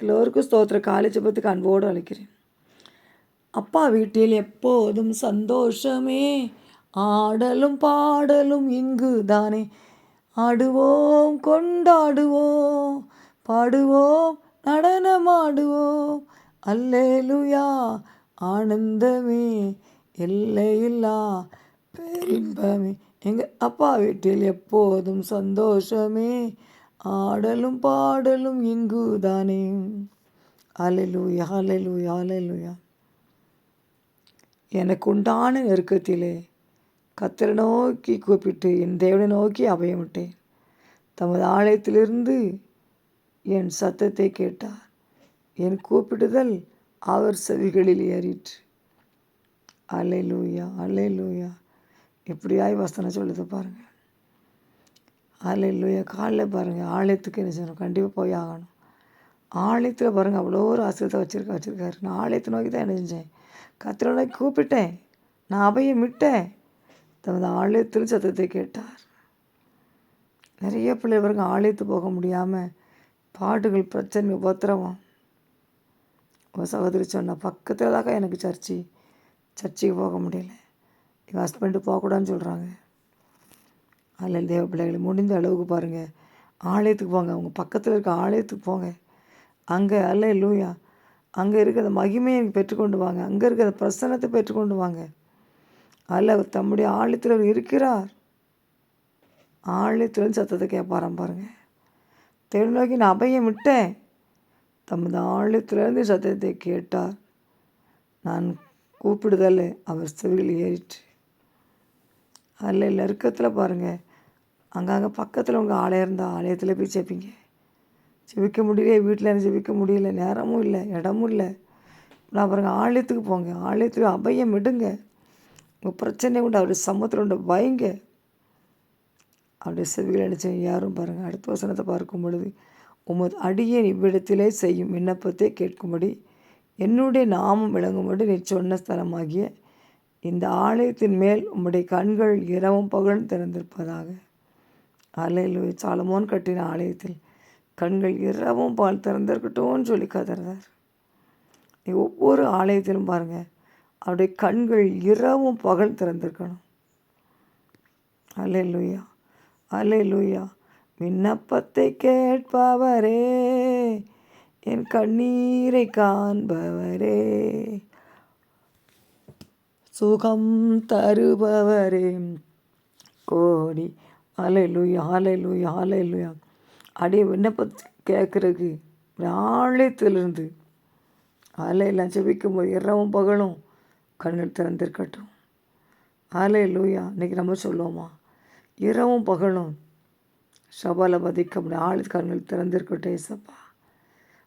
எல்லோருக்கும் ஸ்தோத்திர காலை ஜெபத்துக்கு அன்போடு அழைக்கிறேன் அப்பா வீட்டில் எப்போதும் சந்தோஷமே ஆடலும் பாடலும் இங்கு தானே ஆடுவோம் கொண்டாடுவோம் பாடுவோம் நடனமாடுவோம் அல்லேலுயா ஆனந்தமே எல்லையில்லா பெரும்பமே எங்கள் அப்பா வீட்டில் எப்போதும் சந்தோஷமே ஆடலும் பாடலும் இங்கு தானே அலலுயா அலலுயா அலலுயா எனக்கு உண்டான நெருக்கத்திலே கத்தரை நோக்கி கூப்பிட்டு என் தேவனை நோக்கி அபயமிட்டேன். தமது ஆலயத்திலிருந்து என் சத்தத்தை கேட்டார். என் கூப்பிடுதல் அவர் செவிகளில் ஏறிற்று. அலை லூயா அலை லூயா எப்படியாய் வசனம் சொல்லுது பாருங்கள் அலை லூயா காலைல பாருங்கள் ஆலயத்துக்கு என்ன செய்யணும்? கண்டிப்பாக போய் ஆகணும். ஆலயத்தில் பாருங்கள் அவ்வளோ ஒரு ஆசிரியத்தை வச்சுருக்க வச்சுருக்காரு. நான் ஆலயத்தை நோக்கி தான் என்ன செஞ்சேன்? கத்திர நோக்கி கூப்பிட்டேன். நான் அபயம் விட்டேன் தமது ஆலயத்தில் சத்தத்தை கேட்டார். நிறைய பிள்ளை பாருங்க ஆலயத்து போக முடியாமல் பாட்டுகள் பிரச்சனை உபத்திரவம். உங்கள் சகோதரி சொன்ன பக்கத்தில் தாக்கா எனக்கு சர்ச்சி. சர்ச்சுக்கு போக முடியல. எங்கள் ஹஸ்பண்டு போகக்கூடாதுன்னு சொல்கிறாங்க அதில் தேவ பிள்ளைகளை முடிந்த அளவுக்கு பாருங்கள் ஆலயத்துக்கு போங்க. அவங்க பக்கத்தில் இருக்க ஆலயத்துக்கு போங்க. அங்கே அல்ல லூயா அங்கே இருக்கிற மகிமையை பெற்றுக்கொண்டு வாங்க. அங்கே இருக்கிற பிரசன்னத்தை பெற்றுக்கொண்டு வாங்க. அல்ல அவர் தம்முடைய ஆலயத்தில் அவர் இருக்கிறார். ஆலயத்தில் சத்தத்தை கேட்பாராம் பாருங்கள் தேடி நோக்கி நான் அபயம் விட்டேன். தமது ஆலயத்திலிருந்து சத்தத்தை கேட்டார். நான் கூப்பிடுதல் அவர் செவியில் ஏறிற்று. அதில் நெருக்கத்தில் பாருங்கள் அங்கங்கே பக்கத்தில் உங்கள் ஆலயம் இருந்தால் ஆலயத்தில் போய் சேர்ப்பீங்க ஜெபிக்க முடியல வீட்டில் இருந்து செவிக்க முடியல நேரமும் இல்லை இடமும் இல்லை. நான் பாருங்கள் ஆலயத்துக்கு போங்க. ஆலயத்துக்கு அபயம் விடுங்க உங்கள் பிரச்சனை உண்டு அவருடைய சமூகத்தில் உண்டு பயங்க. அவருடைய செவிகள் நினச்சி யாரும் பாருங்கள் அடுத்த வசனத்தை பார்க்கும் பொழுது உமது அடியேன் இவ்விடத்திலே செய்யும் விண்ணப்பத்தை கேட்கும்படி என்னுடைய நாமம் விளங்கும்படி நீ சொன்ன ஸ்தலமாகிய இந்த ஆலயத்தின் மேல் உம்முடைய கண்கள் இரவும் பகலும் திறந்திருப்பதாக. ஆலயில் சாலமோன் கட்டின ஆலயத்தில் கண்கள் இரவும் பால் திறந்திருக்கட்டும்னு சொல்லி கதறார் ஒவ்வொரு ஆலயத்திலும் பாருங்கள் அவருடைய கண்கள் இரவும் பகல் திறந்திருக்கணும். அலை லூயா அலை லூயா விண்ணப்பத்தை கேட்பவரே என் கண்ணீரை காண்பவரே. சுகம் தருபவரே கோடி அலை லூயா ஆலை லூயா ஆலை லூயா அடிய விண்ணப்பத்தை கேட்குறதுக்கு ஆலயத்திலிருந்து ஆலையெல்லாம் செபிக்கும் போது இரவும் பகலும் கண்கள் திறந்திருக்கட்டும். ஆலை லூயா இன்றைக்கி நம்ம சொல்லுவோமா? இரவும் பகலும் சபால பதிக்க முடியும் ஆளு கண்கள் திறந்திருக்கட்டும் ஏசப்பா.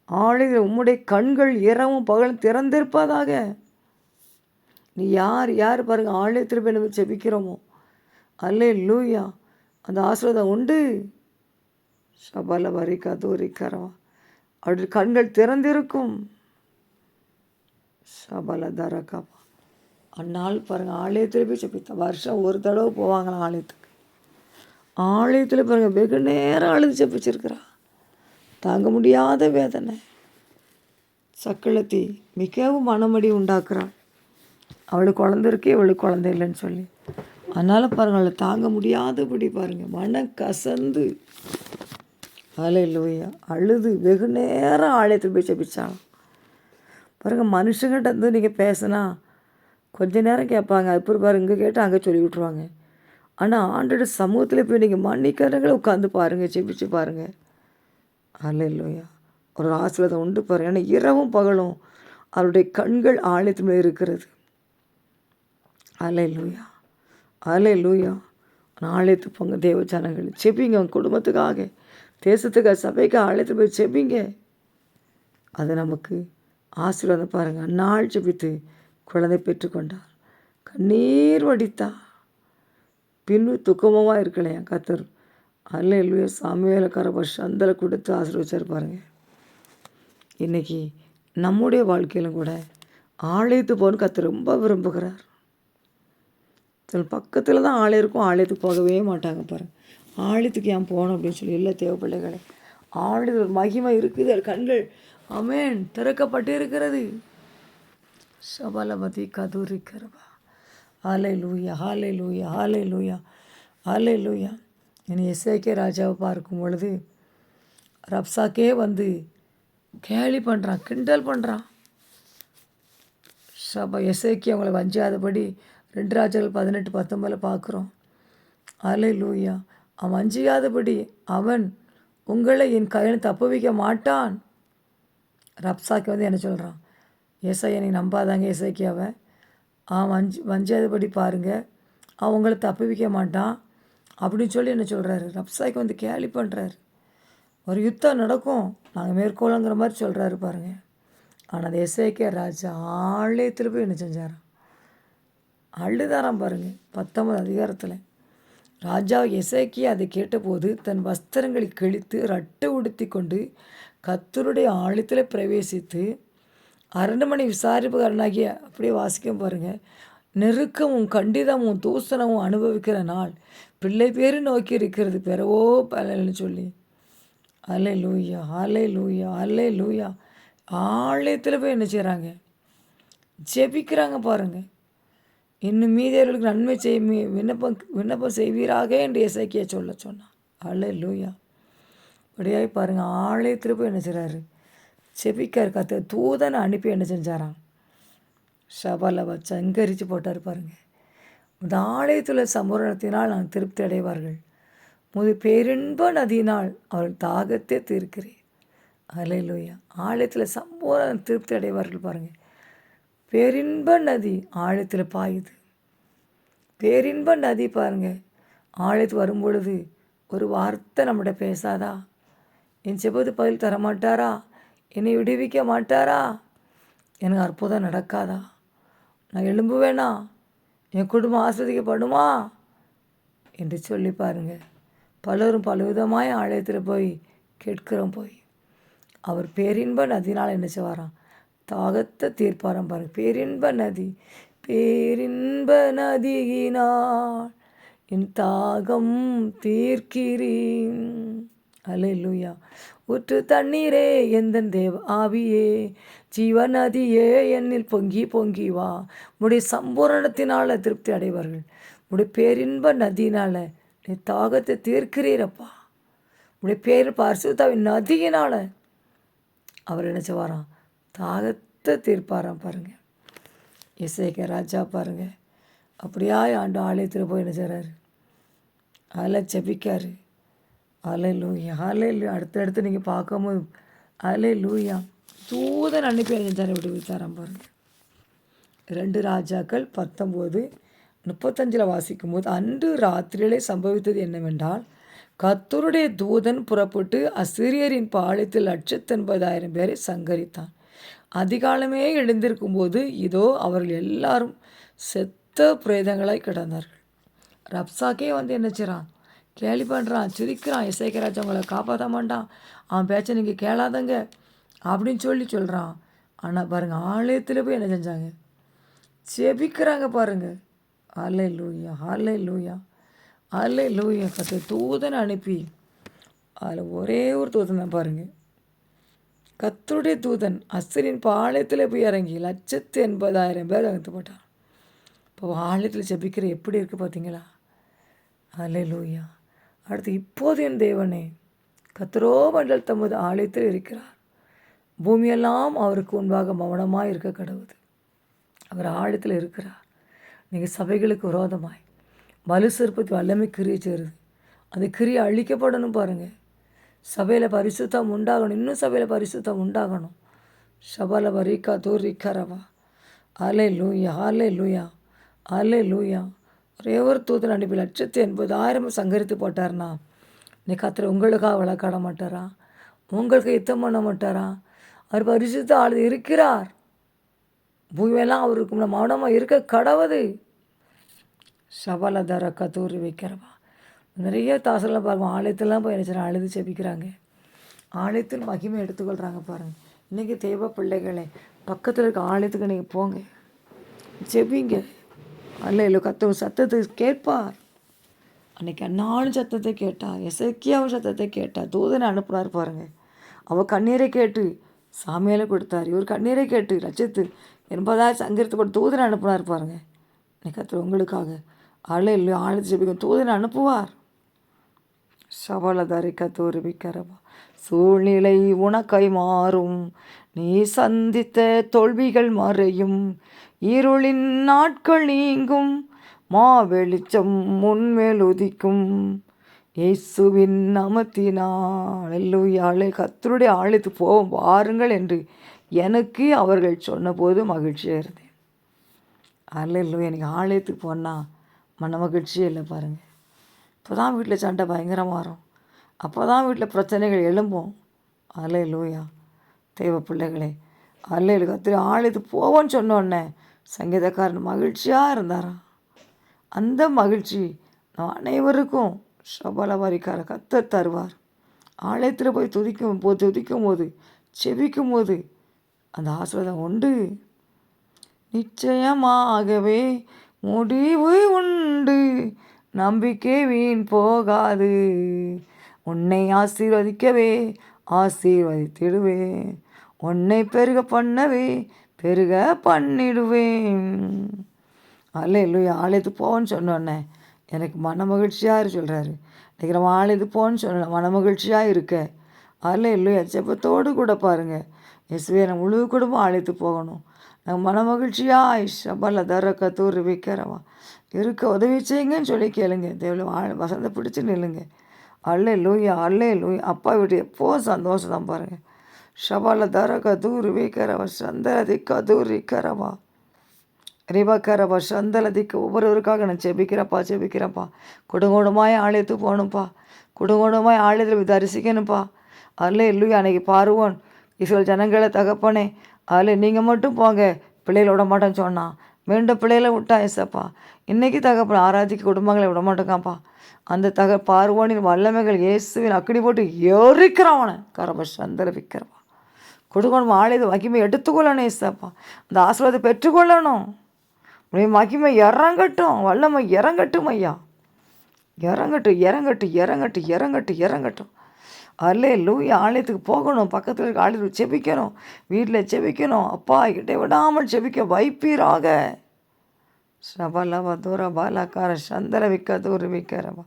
ஆளுகிற உம்முடைய கண்கள் இரவும் பகலும் திறந்திருப்பதாக. நீ யார் யார் பாருங்கள் ஆலயத்தில் போய் நம்ம செபிக்கிறோமோ அல்லே லூயா அந்த ஆசிரதம் உண்டு. சபால வரிக்கா தூரிக்கரவா அவருடைய கண்கள் திறந்திருக்கும். சபால தரக்காப்பா அந்நாள் பாருங்கள் ஆலயத்தில் போய் செப்பித்த வருஷம் ஒரு தடவை போவாங்களாம் ஆலயத்துக்கு. ஆலயத்தில் பாருங்கள் வெகு நேரம் அழுது செப்பிச்சிருக்கிறா தாங்க முடியாத வேதனை. சக்களத்தி மிகவும் மனமடி உண்டாக்குறாள் அவளுக்கு குழந்த இருக்கே இவளுக்கு குழந்தை இல்லைன்னு சொல்லி. அதனால் பாருங்கள் தாங்க முடியாதபடி பாருங்கள் மன கசந்து. அலை லோயா அழுது வெகு நேரம் ஆலயத்தில் போய் செப்பிச்சாலும் பாருங்கள் மனுஷங்கிட்ட இருந்து நீங்கள் பேசினா கொஞ்ச நேரம் கேட்பாங்க. அப்புறம் பாருங்க இங்கே கேட்டால் அங்கே சொல்லி விட்ருவாங்க ஆனால் ஆண்டோட சமூகத்தில் போய் நீங்கள் மன்னிக்கிறவங்களை உட்காந்து பாருங்கள் செபிச்சு பாருங்கள் அல்ல இல்லையா ஒரு ஆசிரியத்தை உண்டு பாருங்கள் ஏன்னா இரவும் பகலும் அவருடைய கண்கள் ஆலயத்து மேலே இருக்கிறது. அலை இல்லையா அலை லூயா ஆலயத்துக்கு போங்க தேவ ஜனங்கள். செப்பிங்க உங்கள் குடும்பத்துக்காக. தேசத்துக்காக சபைக்கு அழைத்து போய் செப்பிங்க அது நமக்கு ஆசீர்வாதம் பாருங்கள் அந்நாள் ஜெபித்து குழந்தை பெற்றுக்கொண்டார் கண்ணீர் வடித்தா பின்னு துக்கமாக இருக்கலையா கத்தர் அல்ல இல்லையோ சாமிவேல கரப சந்தலை கொடுத்து ஆசீர்வச்சார் பாருங்கள் இன்றைக்கி நம்முடைய வாழ்க்கையிலும் கூட ஆலயத்து போகணும் கத்தர் ரொம்ப விரும்புகிறார். சில பக்கத்தில் தான் ஆலயம் இருக்கும் ஆலயத்துக்கு போகவே மாட்டாங்க பாருங்கள் ஆலயத்துக்கு ஏன் போகணும் அப்படின்னு சொல்லி இல்லை தேவைப்பிள்ளைகளே பிள்ளைகளை ஒரு மகிமை இருக்குது அது கண்கள் அமேன் திறக்கப்பட்டிருக்கிறது சபலமதி கதூரி கருவா ஆலை லூயா ஆலை லூயா ஆலை லூயா ஆலை லூயா இனி எஸ்ஐகே ராஜாவை பார்க்கும் பொழுது ரப்சாக்கே வந்து கேலி பண்ணுறான் கிண்டல் பண்ணுறான் சபா எஸ்ஐக்கே அவங்கள வஞ்சாதபடி ரெண்டு ராஜாக்கள் பதினெட்டு பத்தொம்பதில் பார்க்குறோம். அலை லூயா அவன் அஞ்சியாதபடி அவன் உங்களை என் கையில் தப்பு வைக்க மாட்டான். ரப்சாக்கு வந்து என்ன சொல்கிறான் ஏசையை நீ நம்பாதாங்க இசைக்கு அவன். அவன் வஞ்சி வஞ்சாதபடி பாருங்கள் அவன் உங்களை தப்பு வைக்க மாட்டான். அப்படின்னு சொல்லி என்ன சொல்கிறாரு ரப்சாய்க்கு வந்து கேலி பண்ணுறாரு ஒரு யுத்தம் நடக்கும். நாங்கள் மேற்கோளுங்கிற மாதிரி சொல்கிறாரு பாருங்கள் ஆனால் அந்த எஸ்ஐகே ராஜா ஆளே திருப்பி என்ன செஞ்சாரான் அழுதாராம் பாருங்கள் பத்தொன்பது அதிகாரத்தில். ராஜா எசேக்கி அதை கேட்டபோது தன் வஸ்திரங்களை கிழித்து ரட்டை உடுத்தி கொண்டு கத்தருடைய ஆழத்தில் பிரவேசித்து அரண்மனை விசாரிப்புகாரனாகிய அப்படியே வாசிக்கும் பாருங்கள் நெருக்கமும் கண்டிதமும் தூசணமும் அனுபவிக்கிற நாள். பிள்ளை பேர் நோக்கி இருக்கிறது பெறவோ பலன்னு சொல்லி. அலை லூயா அலை லூயா அலை லூயா ஆலயத்தில் போய் என்ன செய்கிறாங்க ஜெபிக்கிறாங்க பாருங்கள் இன்னும் மீதியர்களுக்கு நன்மை செய் விண்ணப்பம் விண்ணப்பம் செய்வீராக என்று இசைக்கிய சொல்ல சொன்னான். அலை லூயா அப்படியாய் பாருங்கள் ஆளே திருப்பி என்ன செய்கிறாரு செபிக்கார் கத்த தூதனை அனுப்பி என்ன செஞ்சாராம்? சபலை சங்கரித்து போட்டார் பாருங்கள் இந்த ஆலயத்தில் சம்பூரணத்தினால் நான் திருப்தி அடைவார்கள். முது பேரின்ப நதியினால் அவர்கள் தாகத்தை தீர்க்கிறேன். அலையிலோயா ஆலயத்தில் சம்பூரண திருப்தி அடைவார்கள் பாருங்கள் பேரின்ப நதி ஆழத்தில் பாயுது. பேரின்ப நதி பாருங்க. ஆழத்துக்கு வரும்பொழுது ஒரு வார்த்தை நம்மகிட்ட பேசாதா? என் செப்பது பதில் தர மாட்டாரா என்னை விடுவிக்க மாட்டாரா? எனக்கு அற்புதம் நடக்காதா? நான் எழும்புவேனா? என் குடும்பம் ஆஸ்வதிக்கப்படுமா? என்று சொல்லி பாருங்க. பலரும் பலவிதமாய் ஆலயத்தில் போய் கேட்கிறோம் போய். அவர் பேரின்ப நதினால் என்ன செய்வாராம்? தாகத்தை தீர்ப்பாராம் பாருங்க பேரின்ப நதி பேரின்ப நதியினால் என் தாகம் தீர்க்கிறேன். அல்லேலூயா. ஊற்று தண்ணீரே எந்தன் தேவ ஆவியே. ஜீவநதியே என்னில் பொங்கி பொங்கி வா. உடைய சம்பூரணத்தினால திருப்தி அடைவார்கள். உடைய பேரின்ப நதியினால நீ தாகத்தை தீர்க்கிறீரப்பா உடைய பேர் பரிசுத்தாவின் நதியினால அவர் என்ன செய்வாராம்? தாகத்தை தீர்ப்பாராம் பாருங்க. இசைக்க ராஜா பாருங்க. அப்படியா ஆண்டு ஆலயத்தில் போய் என்ன செய்கிறாரு அதில் செபிக்காரு. அலை லூயா அலை லூயா அடுத்தடுத்து நீங்கள் பார்க்கும்போது அலை லூயா தூதன் அனுப்பி அணிஞ்சாரை விசாரம் பாருங்க. ரெண்டு ராஜாக்கள் பத்தொம்போது முப்பத்தஞ்சில் வாசிக்கும்போது அன்று ராத்திரியிலே சம்பவித்தது என்னவென்றால் கத்தருடைய தூதன் புறப்பட்டு அசிரியரின் பாளையத்தில் லட்சத்தெண்பதாயிரம் பேரை சங்கரித்தான். அதிகாலமே எழுந்திருக்கும்போது இதோ அவர்கள் எல்லாரும் செத்த பிரேதங்களாய் கிடந்தார்கள். ரப்சாக்கே வந்து என்ன செய்கிறான் கேலி பண்ணுறான் சிரிக்கிறான். இசைக்கராஜ் அவங்கள காப்பாற்ற மாட்டான். அவன் பேச்சை நீங்கள் கேளாதங்க அப்படின்னு சொல்லி சொல்கிறான் ஆனால் பாருங்கள் ஆலயத்தில் போய் என்ன செஞ்சாங்க? செபிக்கிறாங்க பாருங்க. ஆலை லூயா ஆலை லூயா ஆலை லூயா கத்த தூதனை அனுப்பி அதில் ஒரே ஒரு தூதன் தான் பாருங்கள் கத்தருடைய தூதன் அஸ்தரின் பாளையத்தில் போய் இறங்கி லட்சத்து எண்பதாயிரம் பேர் அகத்து போட்டான். இப்போ ஆலயத்தில் ஜபிக்கிற எப்படி இருக்குது பார்த்தீங்களா? அலே லூயா அடுத்து இப்போது என் தேவனே கத்தரோ மண்டல் தமது ஆலயத்தில் இருக்கிறார். பூமியெல்லாம் அவருக்கு முன்பாக மௌனமாக இருக்க கடவுது. அவர் ஆழத்தில் இருக்கிறார். நீங்கள் சபைகளுக்கு விரோதமாய் வலு சிற்பத்து வல்லமை கிரியை சேருது. அந்த கிரியை அழிக்கப்படணும் பாருங்கள் சபையில் பரிசுத்தம் உண்டாகணும். இன்னும் சபையில் பரிசுத்தம் உண்டாகணும். சபல வரிக்கா தூரிக்கரவா அலை லூயா அலை லூயா அலை லூயா ஒரே ஒரு தூதன் அனுப்பி லட்சத்து எண்பதாயிரம் சங்கரித்து போட்டார்னா நீ கத்திர உங்களுக்காக வழக்காட மாட்டாரா? உங்களுக்கு யுத்தம் பண்ண மாட்டாரா? அவர் பரிசுத்த ஆள் இருக்கிறார். பூமியெல்லாம் அவருக்கு மௌனமாக இருக்க கடவுது. சபலதர கத்தூரி வைக்கிறவா நிறைய தாசரெல்லாம் பாருங்கள் ஆலயத்திலாம் போய் என்ன அழுது செபிக்கிறாங்க. ஆலயத்தில் மகிமை எடுத்துக்கொள்கிறாங்க பாருங்கள் இன்றைக்கி தெய்வ பிள்ளைகளே பக்கத்தில் இருக்க ஆலயத்துக்கு நீங்கள் போங்க. செபிங்க. அல்ல இல்லை கத்த சத்தத்தை கேட்பார். அன்னைக்கு அண்ணாலும் சத்தத்தை கேட்டா எசக்கியாவும் சத்தத்தை கேட்டால் தூதனை அனுப்புனார் பாருங்கள் அவள் கண்ணீரை கேட்டு சாமியால் கொடுத்தார். இவர் கண்ணீரை கேட்டு ரச்சித்து எண்பதாயிரம் சங்கரித்து கூட தூதனை அனுப்புனார் பாருங்கள் இன்றைக்கி கர்த்தர் உங்களுக்காக ஆளே இல்லை ஆழத்து செபிக்கும் தூதனை அனுப்புவார். சபலதரை கத்தோருவிக்கிறவா சூழ்நிலை உனக்காய் மாறும். நீ சந்தித்த தோல்விகள் மறையும். இருளின் நாட்கள் நீங்கும். மா வெளிச்சம் முன்மேல் உதிக்கும். இயேசுவின் நமத்தினால் எல்லோயாளே கத்தருடைய ஆழத்து போவோம் வாருங்கள் என்று எனக்கு அவர்கள் சொன்னபோது மகிழ்ச்சியாக இருந்தேன் அல்ல எனக்கு ஆலயத்துக்கு போனால் மன மகிழ்ச்சியே இல்லை பாருங்கள் அப்போ தான் வீட்டில் சண்டை பயங்கரமாக வரும். அப்போ தான் வீட்டில் பிரச்சனைகள் எழும்பும். அல்ல லூயா தெய்வ பிள்ளைகளே அல்லையில் கத்திரி ஆலயத்துக்கு போவோன்னு சொன்னோடனே சங்கீதக்காரன் மகிழ்ச்சியாக இருந்தாராம் அந்த மகிழ்ச்சி நான் அனைவருக்கும் சபலவாரிக்கார கத்த தருவார். ஆலயத்தில் போய் துதிக்கும் போது துதிக்கும் போது செவிக்கும் போது அந்த ஆசீர்வாதம் உண்டு. நிச்சயமாகவே முடிவு உண்டு. நம்பிக்கை வீண் போகாது. உன்னை ஆசீர்வதிக்கவே ஆசீர்வதித்திடுவேன் உன்னை பெருக பண்ணவே பெருக பண்ணிடுவேன். அல்ல இல்லையா ஆலயத்து போன்னு சொன்னோன்னே எனக்கு மன மகிழ்ச்சியாக சொல்கிறாரு இன்றைக்கி நம்ம ஆலயத்து போன்னு சொன்ன மன மகிழ்ச்சியாக இருக்க. அல்ல இல்லையா ஜெபத்தோடு கூட பாருங்கள் இயேசுவே நம்ம முழு குடும்பம் அழைத்து போகணும். நம்ம மன மகிழ்ச்சியாக ஷபல தர கத்தூர் வைக்கிறவா. இருக்க உதவி செய்யுங்கன்னு சொல்லி கேளுங்க. தேவையில்ல வா வசந்த பிடிச்சி நில்லுங்க. அல்லே லூயா அல்லே லூயா அப்பா வீட்டு எப்போவும் சந்தோஷம் தான் பாருங்கள் ஷபால தர கதூர் வைக்கிறவா சந்தரதி கதூர் இருக்கிறவா ரிவக்கரப்பா சந்தலதிக்கு ஒவ்வொருவருக்காக நான் செபிக்கிறப்பா செபிக்கிறப்பா குடுங்குடமாய் ஆலயத்துக்கு போகணும்ப்பா. குடுங்குடமாய் ஆலயத்தில் தரிசிக்கணும்ப்பா. அல்ல இல்லையா அன்னைக்கு பாருவோன் இஸ்ரேல் ஜனங்களை தகப்பனே அதில் நீங்கள் மட்டும் போங்க. பிள்ளைகளை விட மாட்டேன்னு சொன்னான் மீண்டும் பிள்ளைகளை விட்டா ஏசப்பா. இன்றைக்கி தகப்பன் ஆராதிக்கு குடும்பங்களை விட மாட்டேங்காப்பா. அந்த தக பார்வோனின் வல்லமைகள் இயேசுவின் அக்கடி போட்டு எரிக்கிறவனை அவனை. கரப சந்தல விற்கிறப்பா கொடுக்கணும் ஆலயத்தை மகிமை எடுத்துக்கொள்ளணும் ஏசப்பா. அந்த ஆசீர்வாதத்தை பெற்றுக்கொள்ளணும். மகிமை இறங்கட்டும். வல்லமை இறங்கட்டும் ஐயா. இறங்கட்டும் இறங்கட்டும் இறங்கட்டும் இறங்கட்டும் இறங்கட்டும். அல்லே லூயா ஆலயத்துக்கு போகணும். பக்கத்தில் இருக்க ஆலயத்துக்கு செபிக்கணும். வீட்டில் செபிக்கணும். அப்பா கிட்டே விடாமல் செபிக்க வைப்பீராக. சபலவ தூர பாலாக்கார சந்தல விக்க தூர் விற்கிறவா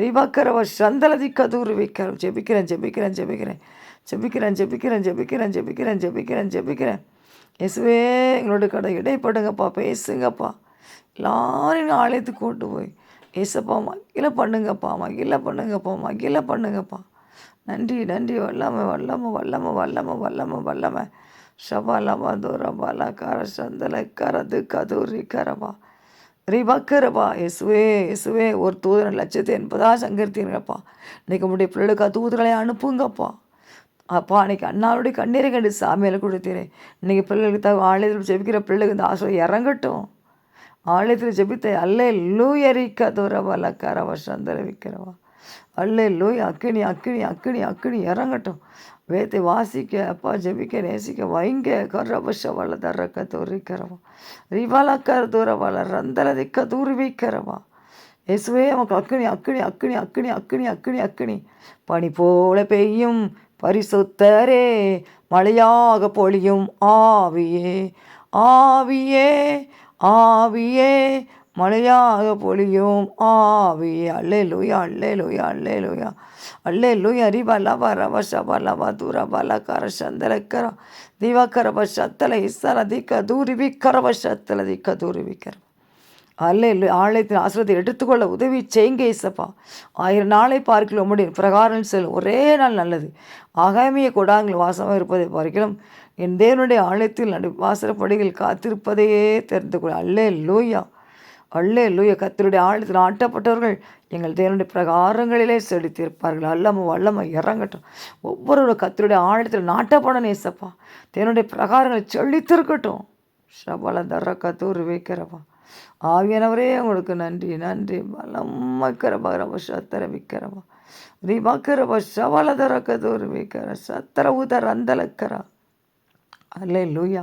தீபாக்கரவ சந்தல திக்க தூர் விற்கிற ஜெபிக்கிறேன் ஜெபிக்கிறேன் ஜெபிக்கிறேன் ஜெபிக்கிறேன் ஜெபிக்கிறேன் ஜெபிக்கிறேன் ஜெபிக்கிறேன் ஜெபிக்கிறேன் ஜெபிக்கிறேன் இயேசுவே எங்களோட கடை இடைப்படுங்கப்பா. பேசுங்கப்பா. எல்லாரையும் ஆலயத்துக்கு கூட்டு போய் ஏசப்பா மகிழ பண்ணுங்கப்பா மகிழ பண்ணுங்கப்பா மகிழ பண்ணுங்கப்பா. நன்றி நன்றி. வல்லம வல்லம வல்லம வல்லம வல்லம வல்லம. ஷபாலமா தூரபாலா கர சந்தல கரது கதூரி கரபா. ரிபக்கரப்பா இயேசுவே இயேசுவே ஒரு தூதரன் லட்சத்தை எண்பதா சங்கரித்தீங்கப்பா இன்றைக்கி உங்களுடைய பிள்ளைகளுக்கு தூதர்களை அனுப்புங்கப்பா. அப்பா அன்றைக்கி அண்ணாவுடைய கண்ணீரை கண்டு சாமியில் கொடுத்தீரேன் இன்றைக்கி பிள்ளைகளுக்கு தக ஆலயத்தில் ஜெபிக்கிற பிள்ளைகளுக்கு இந்த ஆசை இறங்கட்டும். ஆலயத்தில் ஜெபித்த அல்ல லூயரிக்க தூரவா கரவா சந்தர விற்கிறவா அல்லோய் அக்கினி அக்கினி அக்கினி அக்கினி இறங்கட்டும். வேத்தை வாசிக்க அப்பா ஜெபிக்க நேசிக்க வைங்க கர்ரபஷ வள தரக்க தூரிக்கிறவா. ரிவலக்கர் தூர வள ரந்தல திக்க தூர்விக்கிறவா. இயேசுவே நமக்கு அக்கினி அக்கினி அக்கினி அக்கினி அக்கினி அக்கினி அக்கினி. பனி போல பெய்யும் பரிசுத்தரே மழையாக பொழியும் ஆவியே ஆவியே ஆவியே மழையாக பொழியும். ஆவி அல்லே லூயா அல்லே லூயா அல்லே லூயா அல்லே லூயா ரிபா லபா ரவ ஷபா லபா தூரா பல கர சந்தலக்கர திவாக்கரப சத்தல இசர திக்க தூரிவி கரப சத்தல திக்க தூரிவி கரப அல்லே லு ஆலயத்தின் ஆசிரத்தை எடுத்துக்கொள்ள உதவி செய்யுங்க இசப்பா ஆயிரம் நாளை பார்க்கல முடியும் பிரகாரம் செல் ஒரே நாள் நல்லது. ஆகாமிய கொடாங்கள் வாசமாக இருப்பதை பார்க்கலாம் என் தேவனுடைய ஆலயத்தில் நடு வாசற்படிகள் காத்திருப்பதையே தெரிந்து கொள்ள அல்லே லூயா அல்லே லூயா கத்தருடைய ஆழத்தில் ஆட்டப்பட்டவர்கள் எங்கள் தேவனுடைய பிரகாரங்களிலே செலுத்தியிருப்பார்கள். அல்லம வல்லம இறங்கட்டும். ஒவ்வொரு கத்தருடைய ஆழத்தில் நாட்டப்படணும் ஏசப்பா தேவனுடைய பிரகாரங்களை செழித்திருக்கட்டும் சபல தர கத்தூர் வைக்கிறப்பா. ஆவியானவரே உங்களுக்கு நன்றி நன்றி. பலம் மக்கரபா ரப சத்தர விக்கிறவா நீ மக்கரப சவலதர கதூர் விக்கிற சத்தர உதர அந்தலக்கிறா அல்லே லூயா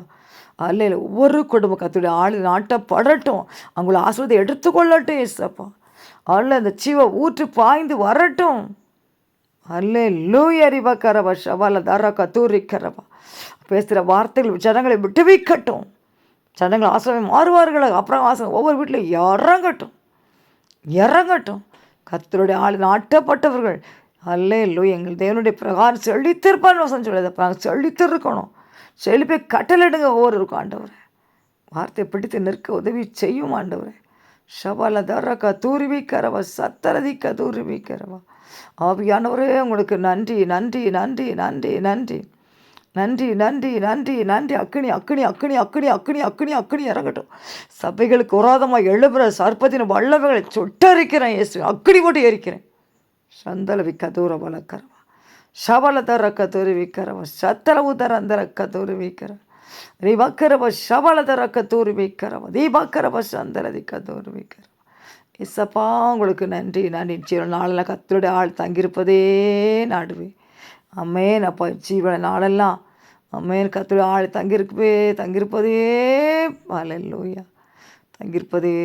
அல்லே ஒவ்வொரு குடும்ப கத்துடைய ஆள் நாட்டப்படட்டும். அவங்கள ஆசிரியத்தை எடுத்துக்கொள்ளட்டும் ஏசப்பா அல்ல அந்த சீவை ஊற்று பாய்ந்து வரட்டும். அல்லே லூயரிப கரவ ஷவால தர கத்தூரி கரவா பேசுகிற வார்த்தைகள் ஜனங்களை விட்டுவிக்கட்டும் ஜனங்கள் ஆசிரமம் மாறுவார்கள் அப்புறம் ஆசிரம் ஒவ்வொரு வீட்டிலும் இறங்கட்டும். இறங்கட்டும். கத்தருடைய ஆள் நாட்டப்பட்டவர்கள். அல்ல இல்லோ எங்கள் தேவனுடைய பிரகாரம் செழித்திருப்பான்னு வசனம் சொல்லுது அப்போ நாங்கள் சொல்லி போய் கட்டளிடுங்க ஒவ்வொருக்கும் ஆண்டவரை. வார்த்தை பிடித்து நிற்க உதவி செய்யும் ஆண்டவரை. ஷபால தரக்கா தூருவி கரவா சத்தரதி கதூருவி கரவா. ஆவியானவரே உங்களுக்கு நன்றி நன்றி நன்றி நன்றி நன்றி. நன்றி நன்றி நன்றி நன்றி. அக்னி அக்னி அக்னி அக்கினி அக்னி அக்னி அக்கினி இறங்கட்டும். சபைகளுக்கு உராதமாக எழுபுற சர்ப்பத்தின் வல்லவர்களை சுட்டரிக்கிறேன் இயேசு. அக்னி போட்டு எரிக்கிறேன். சந்தலவி கதூர வளர்க்குறேன் ಶಬಲದ ಕತೂರಿವಿಕರವ ಶತಲವುದರ ಅಂದರ ಕತೂರಿವಿಕರ ರಿವಕರವ ಶಬಲದ ಕತೂರಿவிಕரவ தீபக்கரவ சந்தரதி கதூர்விக்கரவ இசப்பா உங்களுக்கு நன்றி. நான் நிச்சயம் நாளெல்லாம் கத்தருடைய ஆள் தங்கியிருப்பதே நாடுவேன். அம்மேன் அப்பா ஜீவன நாளெல்லாம் அம்மேன் கத்தருடைய ஆள் தங்கியிருப்பே தங்கியிருப்பதே அலையலூயா தங்கியிருப்பதே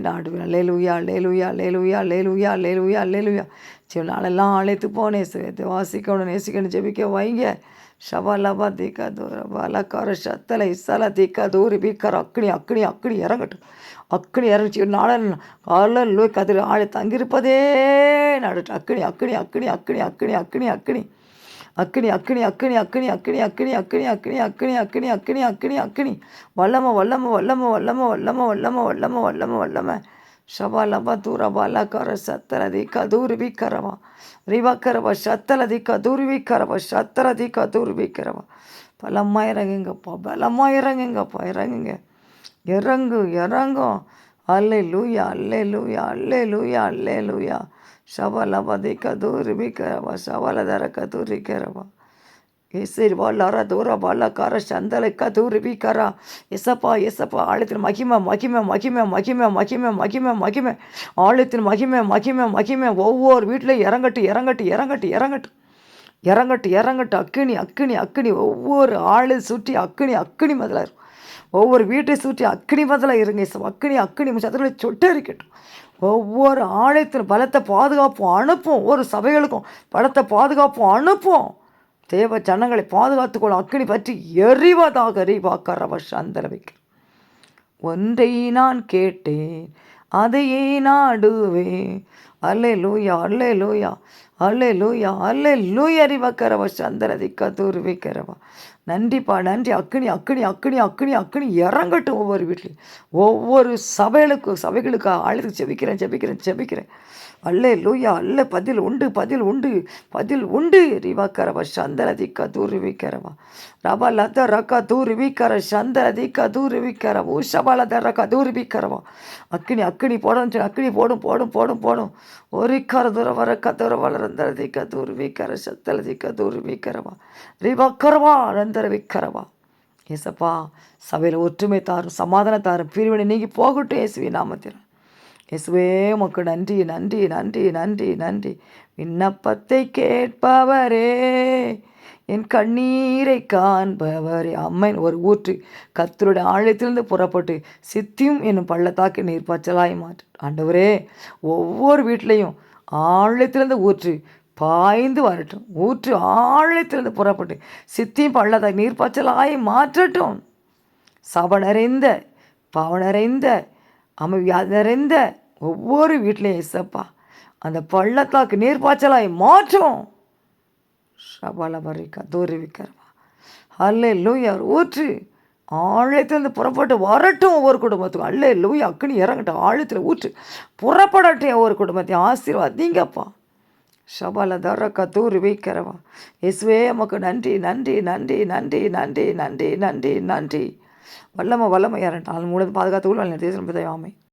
நாடுவே அலே லூயா அலே லூயா அலே லூயா அலே லூயா அலே லூயா அலே லூயா நாளெல்லாம் அழைத்து போனேன் சுயத்தை வாசிக்கணும் நேசிக்கணும் ஜெபிக்க வைங்க ஷபலபா தீக்கா தூர பலக்கார சத்தலை இசல தீக்கா தூரி பீக்கர் அக்னி அக்னி அக்னி இறங்கட்டும் அக்னி இறங்கிச்சு நாள காலில் லோய் கதிர் ஆளை தங்கியிருப்பதே நடட்டு அக்னி அக்னி அக்னி அக்னி அக்னி அக்னி அக்னி அக்கினி அக்கினி அக்கினி அக்கினி அக்கினி அக்கினி அக்கினி அக்கினி அக்கினி அக்கினி அக்கினி அக்கினி அக்கினி வல்லம வல்லம வல்லம வல்லம வல்லம வல்லம வல்லம வல்லம வல்லம ಶಬಲಬ ದೂರಬಲ ಕರ ಸತ್ತರದಿ ಕದೂರ್ವಿ ಕರವ ரிவக்கரவ சத்தலதி கதூர்வி கரவ சத்தரதி கதூர்வி கரவ பலமாக இறங்குங்கப்பா பலமாக இறங்குங்கப்பா இறங்குங்க இறங்கு இறங்கும் அல்லே லூயா அல்லே லூயா அல்லே லூயா அல்லே லூயா ಶಬಲಬದಿ ಕದೂರಿ ಕರವ ಶಬಲದರ ಕದೂರಿ ಕರವ எசிர் வல்லற தூர வல்லக்கார சந்தலை கதூரி வீக்கர. எசப்பா எசப்பா ஆழத்தின் மகிமை மகிமை மகிமை மகிமை மகிமை மகிமை மகிமை. ஆழத்தின் மகிமை மகிமை மகிமை. ஒவ்வொரு வீட்டிலையும் இறங்கட்டு இறங்கட்டு இறங்கட்டு இறங்கட்டு. இறங்கட்டு இறங்கட்டு. அக்கினி அக்கினி அக்கினி. ஒவ்வொரு ஆளை சுற்றி அக்கினி அக்கினி முதல்ல இருக்கும் ஒவ்வொரு வீட்டை சுற்றி அக்கினி முதல்ல இருங்க. அக்கினி அக்கினி. சத்துருளை சொட்டே இருக்கட்டும் ஒவ்வொரு ஆலயத்தின் பலத்தை பாதுகாப்பும் அனுப்பும். ஒவ்வொரு சபைகளுக்கும் பலத்தை பாதுகாப்பும் அனுப்பும். தேவ ஜனங்களை பாதுகாத்துக்கொள்ள அக்னி பற்றி எறிவதாக அறிவாக்கரவ சந்தரவைக்கு. ஒன்றை நான் கேட்டேன் அதையே நாடுவேன். அல்லே லூயா அல்லே லூயா அல்லே லூயா அல்லே லூய் அறிவக்கரவ சந்தரதி கதூர்விக்கிறவா நன்றிப்பா நன்றி அக்கினி அக்னி அக்னி அக்னி அக்னி இறங்கட்டும் ஒவ்வொரு வீட்லேயும். ஒவ்வொரு சபைகளுக்கும் சபைகளுக்கு ஆளுக்கு செபிக்கிறேன் செபிக்கிறேன் செபிக்கிறேன். அல்ல லூயா அல்ல பதில் உண்டு பதில் உண்டு பதில் உண்டு. ரிவக்கரவ சந்தரதிக்க தூருவிக்கரவ. ரபா லத ரக்க தூருவிக்கர சந்தரதிக்க தூருவிக்கரவ உஷபலத ரக்க தூருவிக்கரவ. அக்கினி அக்கினி சொல்லி அக்கினி போடும் போடும் போடும் போடும். ஒரு ஒரிக்கர துரவர கதுர வளரந்தரதிக்க தூருவிக்கர சத்தலதிக்க தூருவிக்கரவா. ரிவக்கரவா அனந்தர விக்கரவா ஏசப்பா சபையில் ஒற்றுமை தாரும் சமாதானம் தாரும் பிரிவினை நீங்கி போகட்டும் இயேசுவி நாமத்தில். இயேசுவே உமக்கு நன்றி நன்றி நன்றி நன்றி நன்றி. விண்ணப்பத்தை கேட்பவரே என் கண்ணீரை காண்பவரே. அம்மன். ஒரு ஊற்று கத்தருடைய ஆழத்திலிருந்து புறப்பட்டு சித்தியும் என்னும் பள்ளத்தாக்கு நீர் பச்சலாய் மாற்று. ஆண்டவரே ஒவ்வொரு வீட்லேயும் ஆழத்திலிருந்து ஊற்று பாய்ந்து வரட்டும். ஊற்று ஆழத்திலிருந்து புறப்பட்டு சித்தியும் பள்ளத்தாக்கு நீர் பச்சலாய் மாற்றட்டும் சபனறைந்த பவனறைந்த அமைதி நிறைந்த ஒவ்வொரு வீட்லேயும் இசப்பா அந்த பள்ளத்தாக்கு நீர்ப்பாய்ச்சலாய் மாற்றும். ஷபால பரிக்கா தூரி விற்கிறவா அல்லே லூயார் ஊற்று ஆழத்திலிருந்து புறப்பட்டு வரட்டும் ஒவ்வொரு குடும்பத்துக்கும். அல்லே லூயா அக்குனி இறங்கட்டும் ஆழத்தில் ஊற்று புறப்படட்டும் ஒவ்வொரு குடும்பத்தையும் ஆசீர்வாதீங்கப்பா ஷபால தரக்கா தூரி வைக்கிறவா. இயேசுவே நமக்கு நன்றி நன்றி நன்றி நன்றி நன்றி நன்றி நன்றி நன்றி. வல்லம வல்லம யாரன் மூலம் பாதுகாத்து உள்ள தேசம் பிதையாமை